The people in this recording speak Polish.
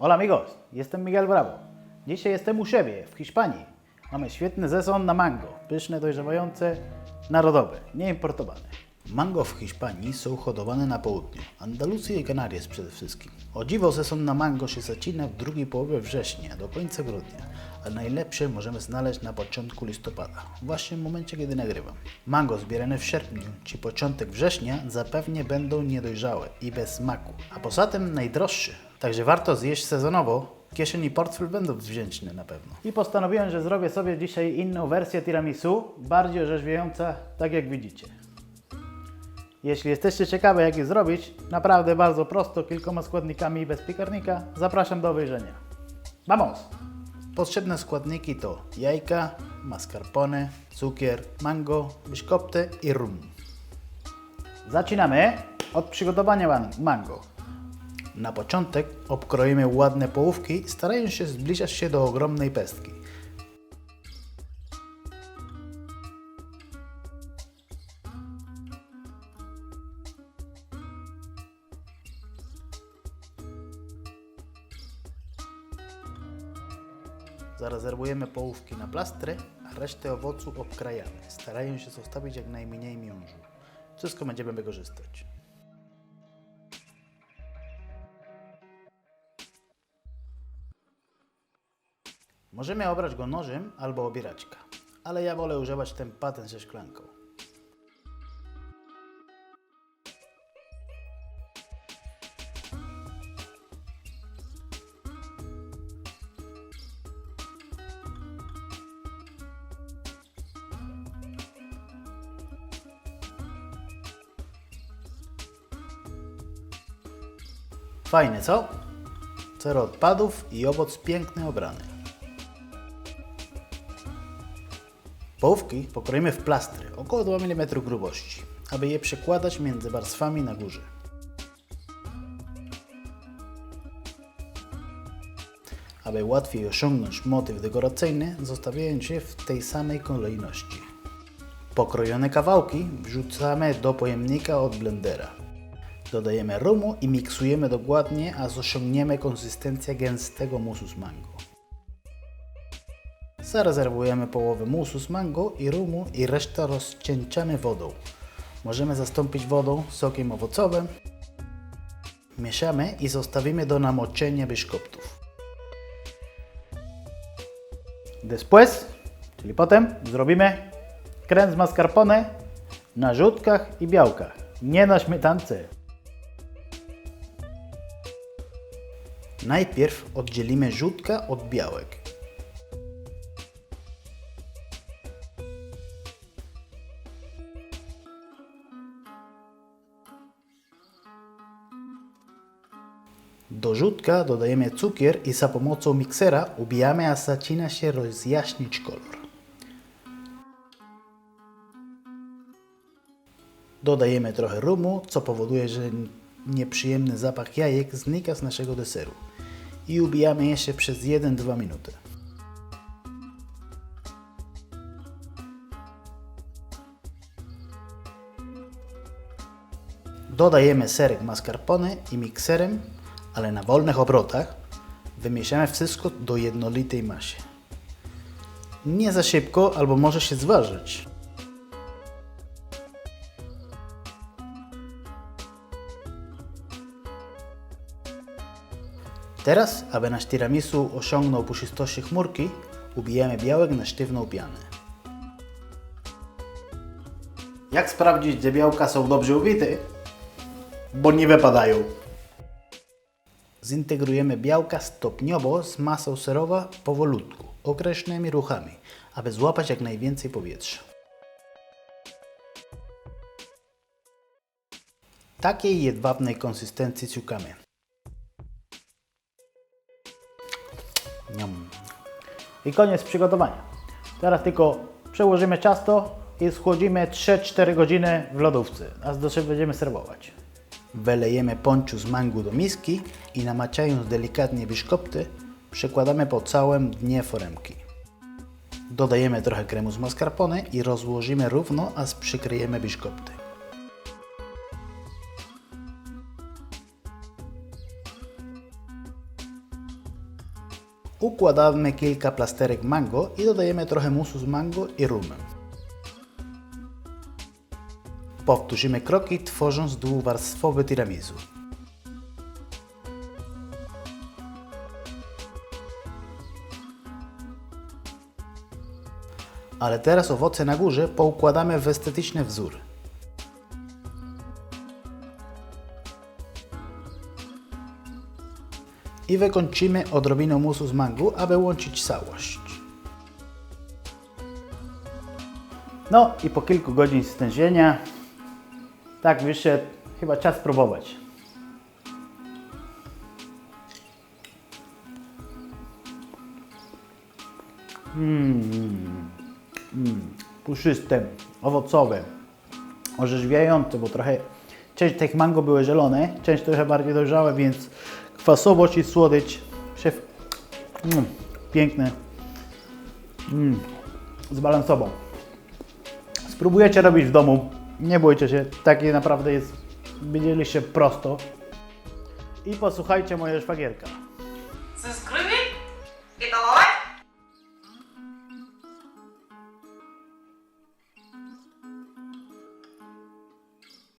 Hola amigos, jestem Miguel Bravo. Dzisiaj jestem u siebie, w Hiszpanii. Mamy świetny sezon na mango. Pyszne, dojrzewające, narodowe, nieimportowane. Mango w Hiszpanii są hodowane na południu, Andaluzji i Canarias przede wszystkim. O dziwo sezon na mango się zaczyna w drugiej połowie września do końca grudnia, a najlepsze możemy znaleźć na początku listopada, właśnie w momencie kiedy nagrywam. Mango zbierane w sierpniu czy początek września zapewnie będą niedojrzałe i bez smaku, a poza tym najdroższe. Także warto zjeść sezonowo, Kieszeń i portfel będą wdzięczne na pewno. I postanowiłem, że zrobię sobie dzisiaj inną wersję tiramisu, bardziej orzeźwiająca, tak jak widzicie. Jeśli jesteście ciekawe jak je zrobić, naprawdę bardzo prosto, kilkoma składnikami i bez piekarnika, zapraszam do obejrzenia. Vamos! Potrzebne składniki to jajka, mascarpone, cukier, mango, biszkopty i rum. Zaczynamy od przygotowania man- mango. Na początek obkroimy ładne połówki, starając się zbliżać się do ogromnej pestki. Zarezerwujemy połówki na plastry, a resztę owoców obkrajamy, starając się zostawić jak najmniej miążu. Wszystko będziemy wykorzystać. Możemy obrać go nożem albo obieraczka, ale ja wolę używać ten patent ze szklanką. Fajnie, co? Zero odpadów i owoc piękny obrany. Połówki pokroimy w plastry około 2 mm grubości, aby je przekładać między warstwami na górze. Aby łatwiej osiągnąć motyw dekoracyjny, zostawiając je w tej samej kolejności. Pokrojone kawałki wrzucamy do pojemnika od blendera. Dodajemy rumu i miksujemy dokładnie, aż osiągniemy konsystencję gęstego musu z mango. Zarezerwujemy połowę musu z mango i rumu i resztę rozcieńczamy wodą. Możemy zastąpić wodą sokiem owocowym. Mieszamy i zostawimy do namoczenia biszkoptów. Después, czyli potem, zrobimy krem z mascarpone na żółtkach i białkach, nie na śmietance. Najpierw oddzielimy żółtka od białek. Do żółtka dodajemy cukier i za pomocą miksera ubijamy, aż zaczyna się rozjaśnić kolor. Dodajemy trochę rumu, co powoduje, że nieprzyjemny zapach jajek znika z naszego deseru. I ubijamy jeszcze przez 1-2 minuty. Dodajemy serek mascarpone i mikserem, ale na wolnych obrotach wymieszamy wszystko do jednolitej masy. Nie za szybko, albo może się zważyć. Teraz, aby nasz tiramisu osiągnął puszystości chmurki, ubijamy białek na sztywną pianę. Jak sprawdzić, gdzie białka są dobrze ubite? Bo nie wypadają. Zintegrujemy białka stopniowo z masą serową powolutku, określonymi ruchami, aby złapać jak najwięcej powietrza. Takiej jedwabnej konsystencji szukamy. I koniec przygotowania. Teraz tylko przełożymy ciasto i schłodzimy 3-4 godziny w lodówce, a z dosyć będziemy serwować. Wylejemy ponczu z mangu do miski i namaczając delikatnie biszkopty, przekładamy po całym dnie foremki. Dodajemy trochę kremu z mascarpone i rozłożymy równo, aż przykryjemy biszkopty. Układamy kilka plasterek mango i dodajemy trochę musu z mango i rum. Powtórzymy kroki, tworząc dwuwarstwowy tiramisu. Ale teraz owoce na górze poukładamy w estetyczny wzór. I wykończymy odrobiną musu z mango, aby łączyć całość. No i po kilku godzin stężenia, tak wyszedł, chyba czas spróbować. puszyste, owocowe, orzeźwiające, bo trochę część tych mango były zielone, część trochę bardziej dojrzałe, więc kwasowość i słodycz, szef, mm, piękne, mm, zbalansował. Spróbujecie robić w domu, nie bójcie się, takie naprawdę jest, widzieliście prosto. I posłuchajcie mojego szwagierka.